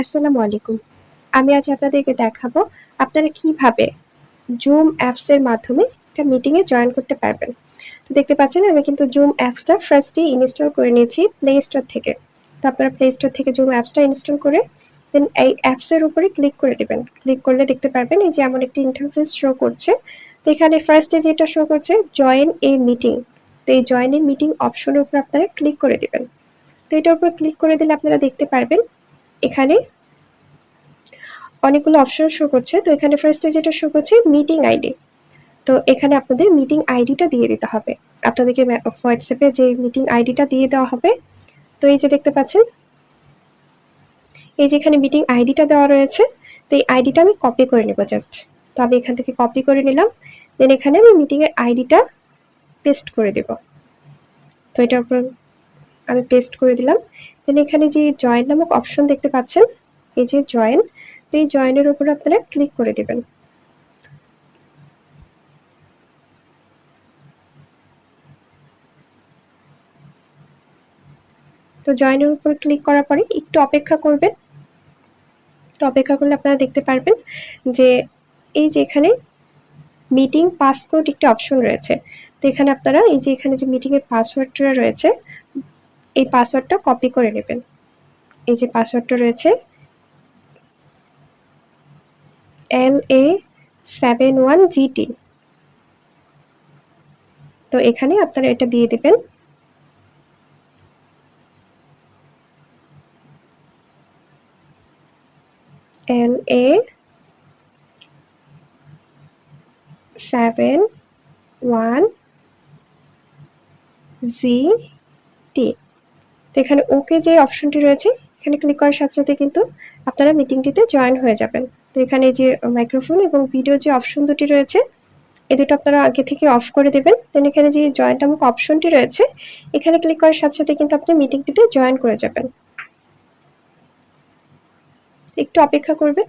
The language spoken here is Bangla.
আসসালামু আলাইকুম। আমি আজ আপনাদেরকে দেখাবো আপনারা কীভাবে জুম অ্যাপসের মাধ্যমে একটা মিটিংয়ে জয়েন করতে পারবেন। তো দেখতে পাচ্ছেন, আমি কিন্তু জুম অ্যাপসটা ফার্স্টই ইনস্টল করে নিয়েছি প্লে স্টোর থেকে। তো আপনারা প্লে স্টোর থেকে জুম অ্যাপসটা ইনস্টল করে দেন এই অ্যাপসের উপরে ক্লিক করে দেবেন। ক্লিক করলে দেখতে পারবেন এই যে এমন একটি ইন্টারফেস শো করছে। তো এখানে ফার্স্টে যেটা শো করছে জয়েন এ মিটিং তো এই জয়েন এ মিটিং অপশনের উপর আপনারা ক্লিক করে দেবেন। তো এটার উপর ক্লিক করে দিলে আপনারা দেখতে পারবেন এখানে অনেকগুলো অপশন শো করছে। তো এখানে ফার্স্টে যেটা শো করছে মিটিং আইডি তো এখানে আপনাদের মিটিং আইডিটা দিয়ে দিতে হবে। আপনাদেরকে হোয়াটসঅ্যাপে যে মিটিং আইডিটা দিয়ে দেওয়া হবে, তো এই যে দেখতে পাচ্ছেন, এই যে এখানে মিটিং আইডিটা দেওয়া রয়েছে, তো এই আইডিটা আমি কপি করে নেব জাস্ট তো আমি এখান থেকে কপি করে নিলাম দেন এখানে আমি মিটিংয়ের আইডিটা পেস্ট করে দেব। তো এটার উপর আমি পেস্ট করে দিলাম। দেন এখানে যে জয়েন নামক অপশন দেখতে পাচ্ছেন, এই যে জয়েন তো এই জয়েনের উপর আপনারা ক্লিক করে দেবেন। তো জয়েনের উপর ক্লিক করার পরে একটু অপেক্ষা করবেন। তো অপেক্ষা করলে আপনারা দেখতে পারবেন যে এই যে এখানে মিটিং পাসকোড একটি অপশন রয়েছে। তো এখানে আপনারা এই যে এখানে যে মিটিংয়ের পাসওয়ার্ডটা রয়েছে এই পাসওয়ার্ডটা কপি করে নেবেন। এই যে পাসওয়ার্ডটা রয়েছে L A seven one GT তো এখানে আপনারা এটা দিয়ে দেবেন। এল এ সেভেন ওয়ান জি টি তো এখানে ওকে যে অপশনটি রয়েছে, এখানে ক্লিক করার সাথে সাথে কিন্তু আপনারা মিটিংটিতে জয়েন হয়ে যাবেন। তো এখানে যে মাইক্রোফোন এবং ভিডিও যে অপশন দুটি রয়েছে, এ দুটো আপনারা আগে থেকে অফ করে দেবেন। দেন এখানে যে জয়েন্ট নামক অপশনটি রয়েছে, এখানে ক্লিক করার সাথে সাথে কিন্তু আপনি মিটিংটিতে জয়েন করে যাবেন। একটু অপেক্ষা করবেন।